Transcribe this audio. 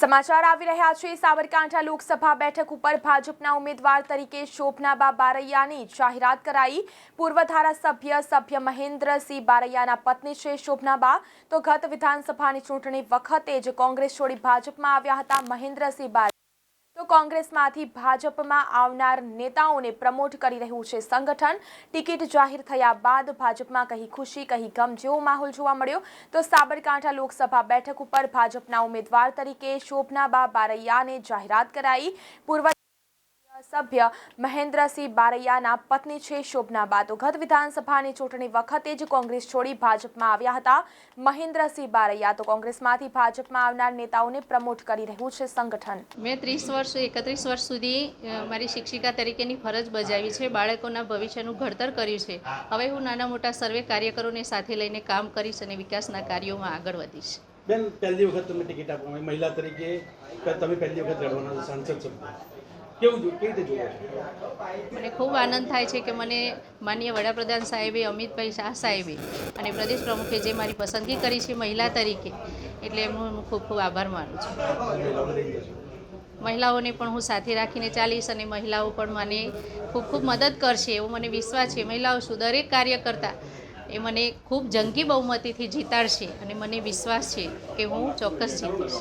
સમાચાર આવી રહ્યા છે. સાબરકાંઠા લોકસભા બેઠક ઉપર ભાજપના ઉમેદવાર તરીકે શોભનાબા બારૈયાની જાહેરાત કરાઈ. પૂર્વ ધારાસભ્ય સભ્ય મહેન્દ્રસિંહ બારૈયાના પત્ની છે શોભનાબા. તો ગત વિધાનસભાની ચૂંટણી વખતે જ કોંગ્રેસ છોડી ભાજપમાં આવ્યા હતા મહેન્દ્રસિંહ બારૈયા. તો કોંગ્રેસમાંથી ભાજપમાં આવનાર નેતાઓને પ્રમોટ કરી રહ્યું છે સંગઠન. ટિકિટ જાહેર થયા બાદ ભાજપમાં કહી ખુશી, કહી ગમ જેવો માહોલ જોવા મળ્યો. તો સાબરકાંઠા લોકસભા બેઠક ઉપર ભાજપના ઉમેદવાર તરીકે શોભનાબા બારૈયાને જાહેરાત કરાઈ. પૂર્વ સભ્ય મહેન્દ્રસિંહ બારૈયાના પત્ની છે શોભનાબા તો ગત વિધાનસભાની ચૂંટણી વખતે જ કોંગ્રેસ છોડી ભાજપમાં આવ્યા હતા. મહેન્દ્રસિંહ બારૈયા તો કોંગ્રેસમાંથી ભાજપમાં આવનાર નેતાઓને પ્રમોટ કરી રહ્યું છે સંગઠન. મેં ત્રીસ વર્ષ એકત્રીસ વર્ષ સુધી મારી શિક્ષિકા તરીકેની ફરજ બજાવી છે બાળકોના ભવિષ્યનું ઘડતર કર્યું છે. હવે હું નાના મોટા સર્વે કાર્યકરોને સાથે લઈને કામ કરીશ અને વિકાસના કાર્યોમાં આગળ વધીશ. બેન પહેલી વખત તમે ટિકિટ આપો મહિલા તરીકે તમે પહેલી વખત લડવાના સાંસદ છો. મને ખૂબ આનંદ થાય છે કે મને માનનીય વડાપ્રધાન સાહેબે, અમિતભાઈ શાહ સાહેબે અને પ્રદેશ પ્રમુખે જે મારી પસંદગી કરી છે મહિલા તરીકે, એટલે હું ખૂબ ખૂબ આભાર માનું છું. મહિલાઓને પણ હું સાથે રાખીને ચાલીશ અને મહિલાઓ પણ મને ખૂબ ખૂબ મદદ કરશે એવો મને વિશ્વાસ છે. મહિલાઓ શું દરેક કાર્ય કરતા એ મને ખૂબ જંગી બહુમતીથી જીતાડશે અને મને વિશ્વાસ છે કે હું ચોક્કસ જીતીશ.